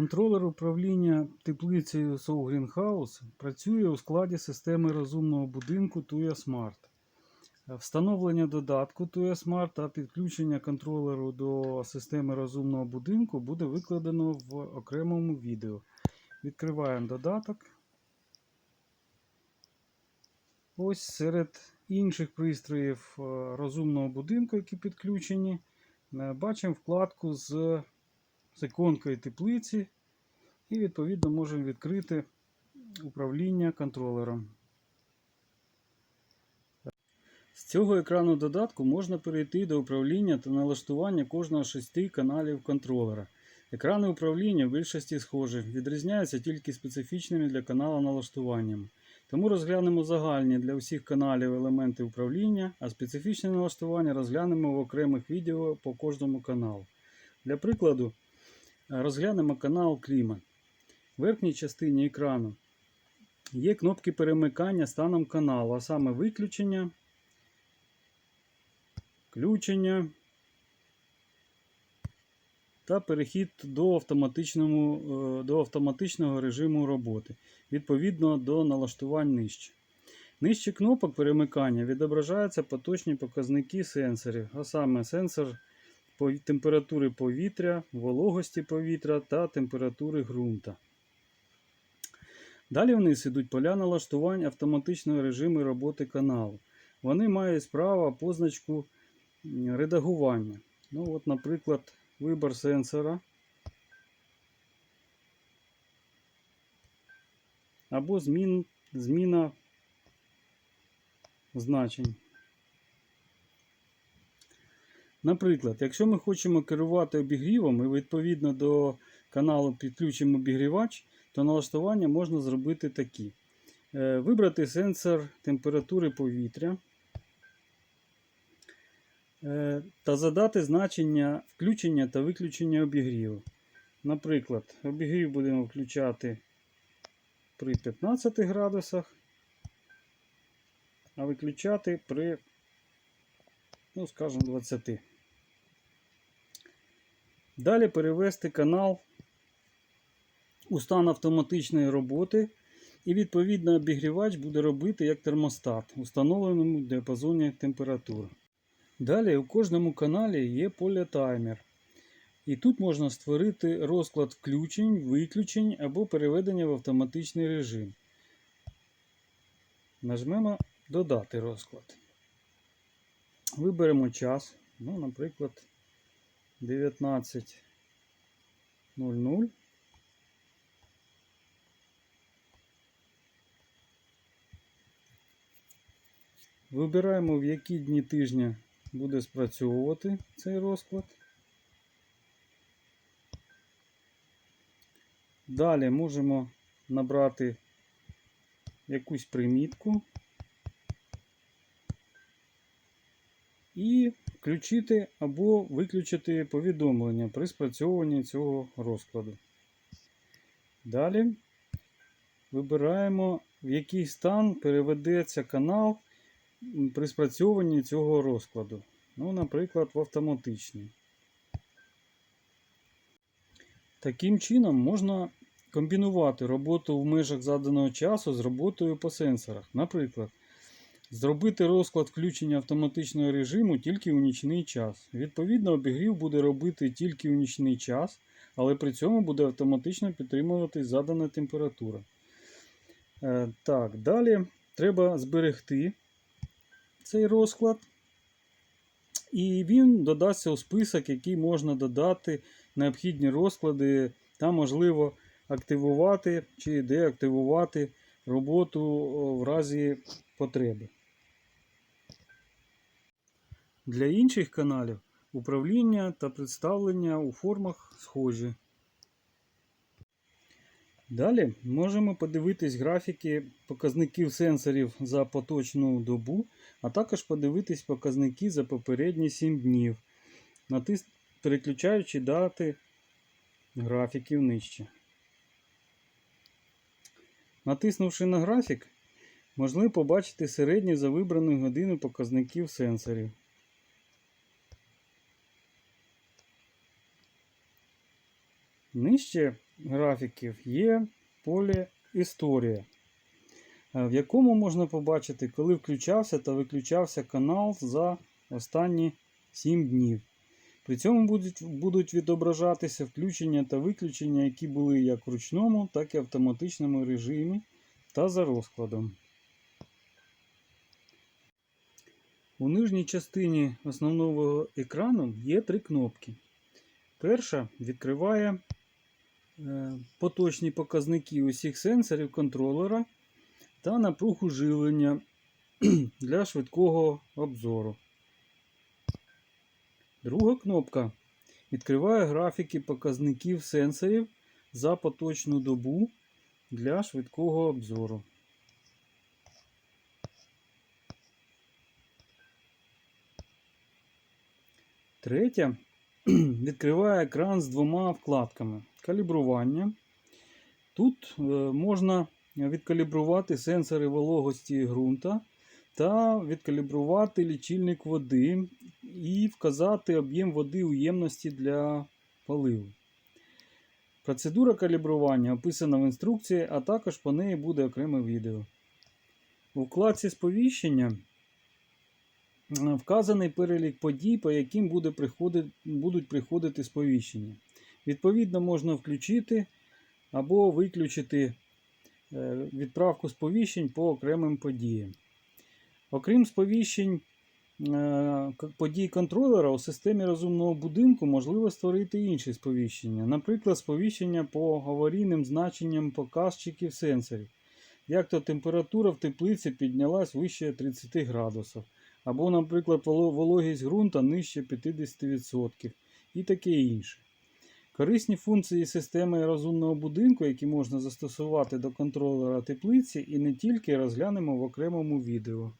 Контролер управління теплицею SO Greenhouse працює у складі системи розумного будинку TUYA Smart. Встановлення додатку TUYA Smart та підключення контролеру до системи розумного будинку буде викладено в окремому відео. Відкриваємо додаток. Ось серед інших пристроїв е, розумного будинку, які підключені, е, бачимо вкладку з з іконкою теплиці і відповідно можемо відкрити управління контролером. З цього екрану додатку можна перейти до управління та налаштування кожного шести каналів контролера. Екрани управління в більшості схожі, відрізняються тільки специфічними для каналу налаштуваннями. Тому розглянемо загальні для всіх каналів елементи управління, а специфічне налаштування розглянемо в окремих відео по кожному каналу. Для прикладу, розглянемо канал Клімат. Верхній частині екрану є кнопки перемикання станом каналу, а саме виключення, включення та перехід до, автоматичному, е, до автоматичного режиму роботи відповідно до налаштувань нижче. Нижче кнопок перемикання відображаються поточні показники сенсорів, а саме сенсор температури повітря, вологості повітря та температури ґрунта. Далі вниз йдуть поля налаштувань автоматичного режиму роботи каналу. Вони мають справа позначку редагування. Ну, от, Наприклад, вибір сенсора. Або змін, зміна значень. Наприклад, якщо ми хочемо керувати обігрівом і відповідно до каналу підключимо обігрівач, то налаштування можна зробити такі. Е, вибрати сенсор температури повітря е, та задати значення включення та виключення обігріву. Наприклад, обігрів будемо включати при 15 градусах, а виключати при, ну, скажімо, 20. Далі перевести канал у стан автоматичної роботи. І відповідно обігрівач буде робити як термостат у встановленому діапазоні температури. Далі у кожному каналі є поле таймер. І тут можна створити розклад включень, виключень або переведення в автоматичний режим. Нажмемо Додати розклад. Виберемо час, ну, наприклад, 19.00. Вибираємо, в які дні тижня буде спрацьовувати цей розклад. Далі можемо набрати якусь примітку і включити або виключити повідомлення при спрацьовуванні цього розкладу. Далі вибираємо, в який стан переведеться канал при спрацьовуванні цього розкладу. Ну, Наприклад, в автоматичний. Таким чином можна комбінувати роботу в межах заданого часу з роботою по сенсорах. Наприклад, зробити розклад включення автоматичного режиму тільки у нічний час. Відповідно, обігрів буде робити тільки у нічний час, але при цьому буде автоматично підтримуватись задана температура. Е, так, Далі треба зберегти цей розклад. І він додасться у список, який можна додати необхідні розклади та, можливо, активувати чи деактивувати роботу в разі потреби. Для інших каналів управління та представлення у формах схожі. Далі можемо подивитись графіки показників сенсорів за поточну добу, а також подивитись показники за попередні 7 днів, переключаючи дати графіків нижче. Натиснувши на графік, можливо побачити середні за вибрану годину показників сенсорів. Нижче графіків є поле Історія, е, в якому можна побачити, коли включався та виключався канал за останні 7 днів. При цьому будуть, будуть відображатися включення та виключення, які були як в ручному, так і автоматичному режимі та за розкладом. У нижній частині основного екрану є три кнопки. Перша відкриває поточні показники усіх сенсорів контролера та напругу живлення для швидкого обзору. Друга кнопка відкриває графіки показників сенсорів за поточну добу для швидкого обзору. Третя відкриває екран з двома вкладками. Калібрування. Тут е, можна відкалібрувати сенсори вологості ґрунта та відкалібрувати лічильник води і вказати об'єм води у ємності для поливу. Процедура калібрування описана в інструкції, а також по неї буде окреме відео. У вкладці сповіщення вказаний перелік подій, по яким буде приходити, будуть приходити сповіщення. Відповідно, можна включити або виключити е, відправку сповіщень по окремим подіям. Окрім сповіщень е, подій контролера, у системі розумного будинку можливо створити інші сповіщення. Наприклад, сповіщення по аварійним значенням показчиків сенсорів. Як то температура в теплиці піднялась вище 30 градусів. Або, наприклад, вологість ґрунта нижче 50% і таке інше. Корисні функції системи розумного будинку, які можна застосувати до контролера теплиці, і не тільки розглянемо в окремому відео.